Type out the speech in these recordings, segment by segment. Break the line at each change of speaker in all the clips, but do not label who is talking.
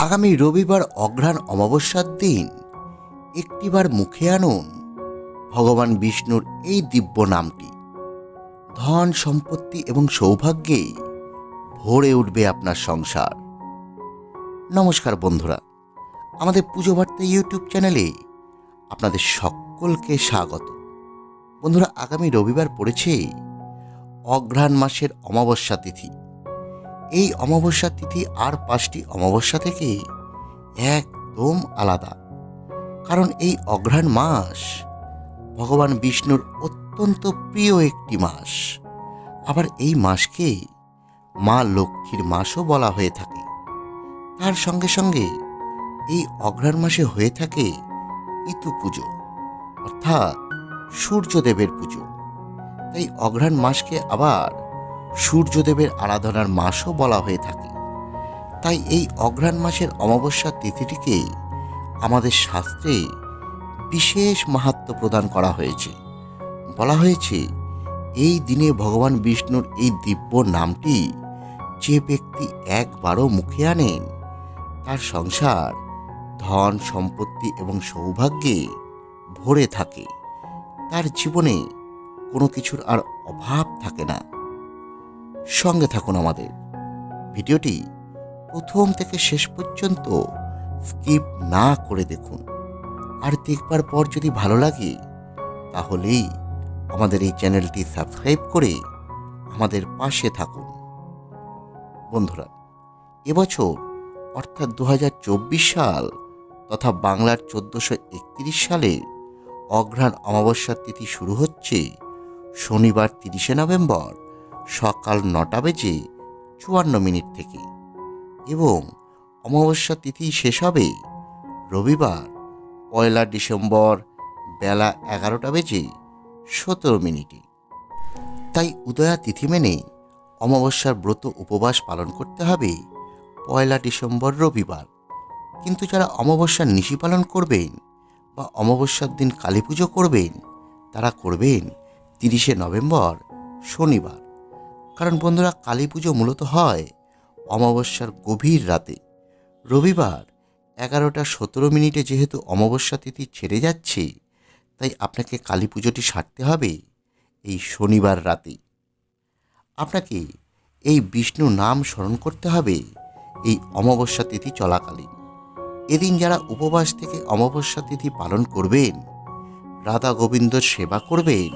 আগামী রবিবার অঘ্রাণ অমাবস্যার দিন। একটিবার মুখে আনুন, ভগবান বিষ্ণুর এই দিব্য নামটি। ধন, সম্পত্তি এবং সৌভাগ্যে ভরে উঠবে আপনার সংসার। নমস্কার বন্ধুরা, আমাদের পুজো বার্তা ইউটিউব চ্যানেলে আপনাদের সকলকে স্বাগত। বন্ধুরা, আগামী রবিবার পড়েছে অঘ্রাণ মাসের অমাবস্যা তিথি। এই অমাবস্যা তিথি আর পাঁচটি অমাবস্যা থেকে একদম আলাদা। কারণ এই অঘ্রাণ মাস ভগবান বিষ্ণুর অত্যন্ত প্রিয় একটি মাস। আবার এই মাসকে মা লক্ষ্মীর মাসও বলা হয়ে থাকে। তার সঙ্গে সঙ্গে এই অঘ্রাণ মাসে হয়ে থাকে ইতু পুজো, অর্থাৎ সূর্যদেবের পুজো। তাই অঘ্রাণ মাসকে আবার সূর্যদেবের আরাধনার মাসও বলা হয়ে থাকে। তাই এই অঘ্রাণ মাসের অমাবস্যার তিথিটিকে আমাদের শাস্ত্রে বিশেষ মাহাত্ম প্রদান করা হয়েছে। বলা হয়েছে, এই দিনে ভগবান বিষ্ণুর এই দিব্য নামটি যে ব্যক্তি একবারও মুখে আনেন, তার সংসার, ধন, সম্পত্তি এবং সৌভাগ্যে ভরে থাকে। তার জীবনে কোনো কিছুর আর অভাব থাকে না। সঙ্গে থাকুন আমাদের। ভিডিওটি প্রথম থেকে শেষ পর্যন্ত স্কিপ না করে দেখুন। আর দেখবার পর যদি ভালো লাগে, তাহলেই আমাদের এই চ্যানেলটি সাবস্ক্রাইব করে আমাদের পাশে থাকুন। বন্ধুরা, এবছর অর্থাৎ দু হাজার চব্বিশ সাল তথা বাংলার চোদ্দোশো একত্রিশ সালে অঘ্রাণ অমাবস্যার তিথি শুরু হচ্ছে শনিবার তিরিশে নভেম্বর। সকাল নটা বেজে চুয়ান্ন মিনিট থেকে এবং অমাবস্যা তিথি শেষ হবে রবিবার, পয়লা ডিসেম্বর বেলা এগারোটা বেজে সতেরো মিনিটে। তাই উদয়া তিথি মেনে অমাবস্যার ব্রত উপবাস পালন করতে হবে পয়লা ডিসেম্বর রবিবার। কিন্তু যারা অমাবস্যার নিশি পালন করবেন বা অমাবস্যার দিন কালী পুজো করবেন, তারা করবেন তিরিশে নভেম্বর শনিবার। কারণ বন্ধুরা কালী পুজো মূলত হয় অমাবস্যার গভীর রাতে। রবিবার এগারোটা সতেরো মিনিটে যেহেতু অমাবস্যা তিথি ছেড়ে যাচ্ছে, তাই আপনাকে কালী পুজোটি সারতে হবে এই শনিবার রাতে। আপনাকে এই বিষ্ণু নাম স্মরণ করতে হবে এই অমাবস্যা তিথি চলাকালীন। এদিন যারা উপবাস থেকে অমাবস্যা তিথি পালন করবেন, রাধা গোবিন্দর সেবা করবেন,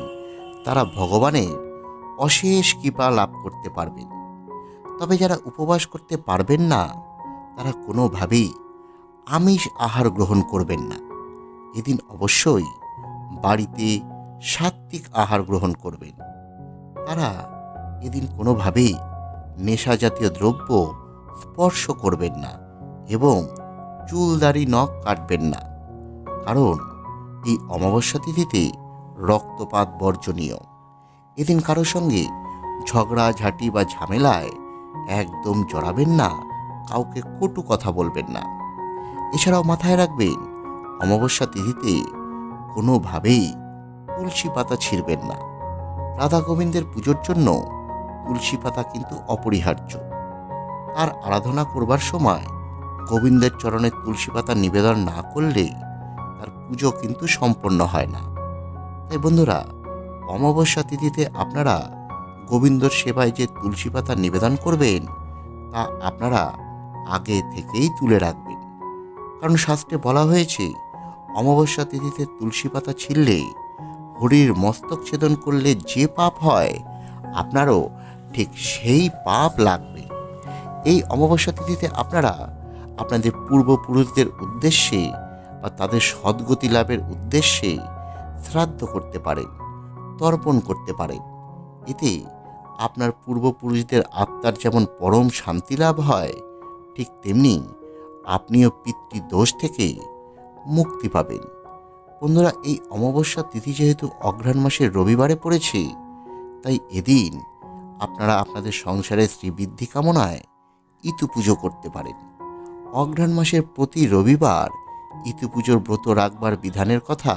তারা ভগবানের অশেষ কৃপা লাভ করতে পারবেন। তবে যারা উপবাস করতে পারবেন না, তারা কোনোভাবেই আমিষ আহার গ্রহণ করবেন না। এদিন অবশ্যই বাড়িতে সাত্ত্বিক আহার গ্রহণ করবেন। তারা এদিন কোনোভাবেই নেশা জাতীয় দ্রব্য স্পর্শ করবেন না এবং চুলদারি নখ কাটবেন না। কারণ এই অমাবস্যা তিথিতে রক্তপাত বর্জনীয়। এদিন কারোর সঙ্গে ঝগড়া, ঝাঁটি বা ঝামেলায় একদম জড়াবেন না, কাউকে কটু কথা বলবেন না। এছাড়াও মাথায় রাখবেন, অমাবস্যা তিথিতে কোনোভাবেই তুলসী পাতা ছিঁড়বেন না। রাধা গোবিন্দের পুজোর জন্য তুলসী পাতা কিন্তু অপরিহার্য। তার আরাধনা করবার সময় গোবিন্দের চরণে তুলসী পাতা নিবেদন না করলে তার পুজো কিন্তু সম্পন্ন হয় না। তাই বন্ধুরা অমাবস্যা তিথিতে আপনারা গোবিন্দর সেবায় যে তুলসী পাতা নিবেদন করবেন, তা আপনারা আগে থেকেই তুলে রাখবেন। কারণ শাস্ত্রে বলা হয়েছে, অমাবস্যা তিথিতে তুলসী পাতা ছিঁড়লে হরির মস্তক ছেদন করলে যে পাপ হয়, আপনারও ঠিক সেই পাপ লাগবে। এই অমাবস্যা তিথিতে আপনারা আপনাদের পূর্বপুরুষদের উদ্দেশ্যে বা তাদের সদ্গতি লাভের উদ্দেশ্যে শ্রাদ্ধ করতে পারেন। তর্পণ করতে পারেন এতে আপনার পূর্বপুরুষদের আত্মার যেমন পরম শান্তি লাভ হয়, ঠিক তেমনি আপনিও পিতৃদোষ থেকে মুক্তি পাবেন। বন্ধুরা, এই অমাবস্যা তিথি যেহেতু অঘ্রাণ মাসের রবিবারে পড়েছে, তাই এদিন আপনারা আপনাদের সংসারের শ্রীবৃদ্ধি কামনায় ইতু পুজো করতে পারেন। অঘ্রাণ মাসের প্রতি রবিবার ইতু পুজোর ব্রত রাখবার বিধানের কথা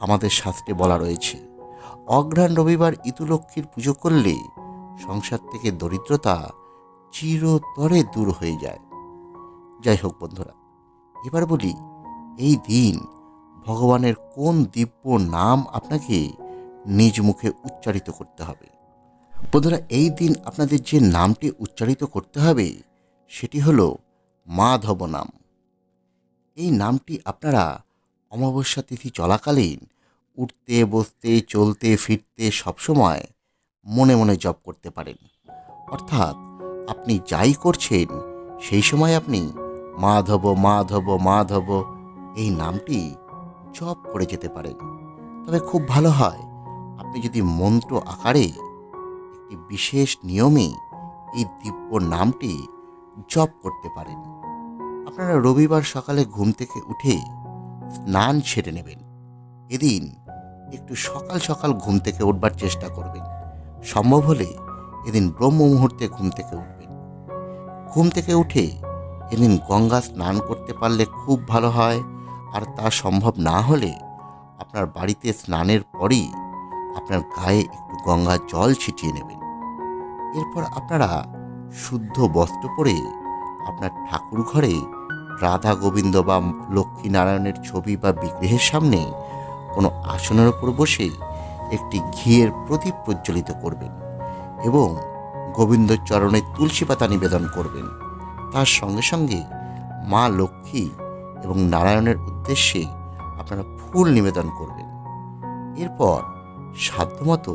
আমাদের শাস্ত্রে বলা রয়েছে। অঘ্রাণ রবিবার ইতু লক্ষ্মীর পুজো করলে সংসার থেকে দরিদ্রতা চিরতরে দূর হয়ে যায়। যাই হোক বন্ধুরা, এবার বলি, এই দিন ভগবানের কোন দিব্য নাম আপনাকে নিজ মুখে উচ্চারিত করতে হবে? বন্ধুরা, এই দিন আপনাদের যে নামটি উচ্চারিত করতে হবে সেটি হলো মাধব নাম। এই নামটি আপনারা অমাবস্যা তিথি চলাকালীন উঠতে, বসতে, চলতে, ফিরতে সবসময় মনে মনে জপ করতে পারেন। অর্থাৎ আপনি যাই করছেন, সেই সময় আপনি মাধব মাধব মাধব এই নামটি জপ করে যেতে পারেন। তবে খুব ভালো হয়, আপনি যদি মন্ত্র আকারে একটি বিশেষ নিয়মে এই দিব্য নামটি জপ করতে পারেন। আপনারা রবিবার সকালে ঘুম থেকে উঠে স্নান সেরে নেবেন। এদিন একটু সকাল সকাল ঘুম থেকে উঠবার চেষ্টা করবেন। সম্ভব হলে এদিন ব্রহ্ম মুহূর্তে ঘুম থেকে উঠবেন। ঘুম থেকে উঠে এদিন গঙ্গা স্নান করতে পারলে খুব ভালো হয়, আর তা সম্ভব না হলে আপনার বাড়িতে স্নানের পরই আপনার গায়ে একটু গঙ্গা জল ছিটিয়ে নেবেন। এরপর আপনারা শুদ্ধ বস্ত্র পরে আপনার ঠাকুর ঘরে রাধা গোবিন্দ বা লক্ষ্মী নারায়ণের ছবি বা বিগ্রহের সামনে কোনো আসনের ওপর বসে একটি ঘিয়ের প্রদীপ প্রজ্বলিত করবেন এবং গোবিন্দ চরণে তুলসী পাতা নিবেদন করবেন। তার সঙ্গে সঙ্গে মা লক্ষ্মী এবং নারায়ণের উদ্দেশ্যে আপনারা ফুল নিবেদন করবেন। এরপর সাধ্যমতো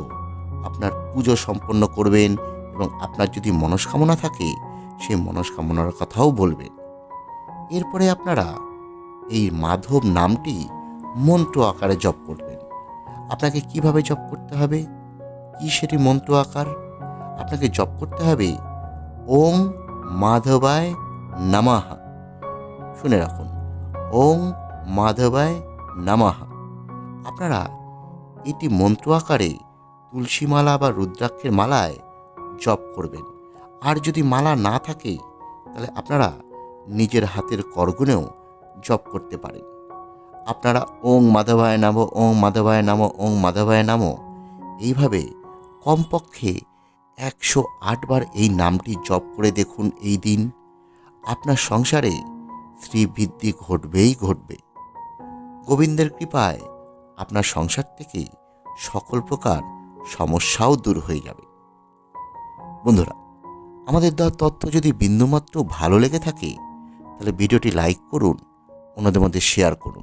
আপনার পুজো সম্পন্ন করবেন এবং আপনার যদি মনস্কামনা থাকে, সেই মনস্কামনার কথাও বলবেন। এরপরে আপনারা এই মাধব নামটি মন্ত্র আকারে জপ করবেন। আপনাকে কীভাবে জপ করতে হবে? কি সেটি মন্ত্র আকার? আপনাকে জপ করতে হবে ওম মাধবায় নামাহা শুনে রাখুন ওম মাধবায় নামাহা আপনারা এটি মন্ত্র আকারে তুলসী মালা বা রুদ্রাক্ষের মালায় জপ করবেন। আর যদি মালা না থাকে, তাহলে আপনারা নিজের হাতের করগুনেও জপ করতে পারেন। আপনারা ওং মাধবায় নাম, ওং মাধবায় নাম, ওং মাধবায় নাম। এইভাবে কমপক্ষে একশো আটবার এই নামটি জপ করে দেখুন এই দিন। আপনার সংসারে শ্রীবৃদ্ধি ঘটবেই ঘটবে। গোবিন্দের কৃপায় আপনার সংসার থেকে সকল প্রকার সমস্যাও দূর হয়ে যাবে। বন্ধুরা, আমাদের দেওয়া তথ্য যদি বিন্দুমাত্র ভালো লেগে থাকে, তাহলে ভিডিওটি লাইক করুন, অন্যদের মধ্যে শেয়ার করুন।